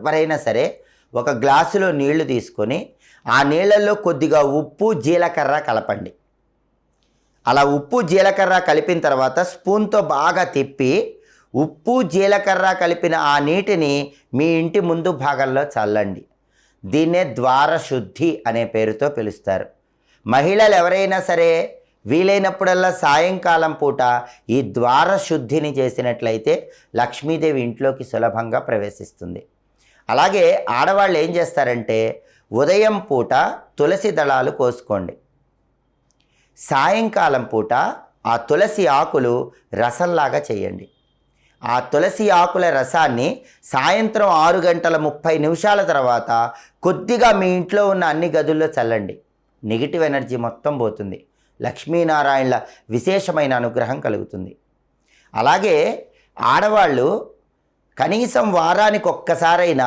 ఎవరైనా సరే ఒక గ్లాసులో నీళ్ళు తీసుకొని ఆ నీళ్ళల్లో కొద్దిగా ఉప్పు జీలకర్ర కలపండి. అలా ఉప్పు జీలకర్ర కలిపిన తర్వాత స్పూన్తో బాగా తిప్పి ఉప్పు జీలకర్ర కలిపిన ఆ నీటిని మీ ఇంటి ముందు భాగంలో చల్లండి. దీన్నే ద్వార శుద్ధి అనే పేరుతో పిలుస్తారు. మహిళలు ఎవరైనా సరే వీలైనప్పుడల్లా సాయంకాలం పూట ఈ ద్వార శుద్ధిని చేసినట్లయితే లక్ష్మీదేవి ఇంట్లోకి సులభంగా ప్రవేశిస్తుంది. అలాగే ఆడవాళ్ళు ఏం చేస్తారంటే ఉదయం పూట తులసి దళాలు కోసుకోండి. సాయంకాలం పూట ఆ తులసి ఆకులు రసంలాగా చేయండి. ఆ తులసి ఆకుల రసాన్ని సాయంత్రం ఆరు గంటల ముప్పై నిమిషాల తర్వాత కొద్దిగా మీ ఇంట్లో ఉన్న అన్ని గదుల్లో చల్లండి. నెగిటివ్ ఎనర్జీ మొత్తం పోతుంది. లక్ష్మీనారాయణల విశేషమైన అనుగ్రహం కలుగుతుంది. అలాగే ఆడవాళ్ళు కనీసం వారానికి ఒక్కసారైనా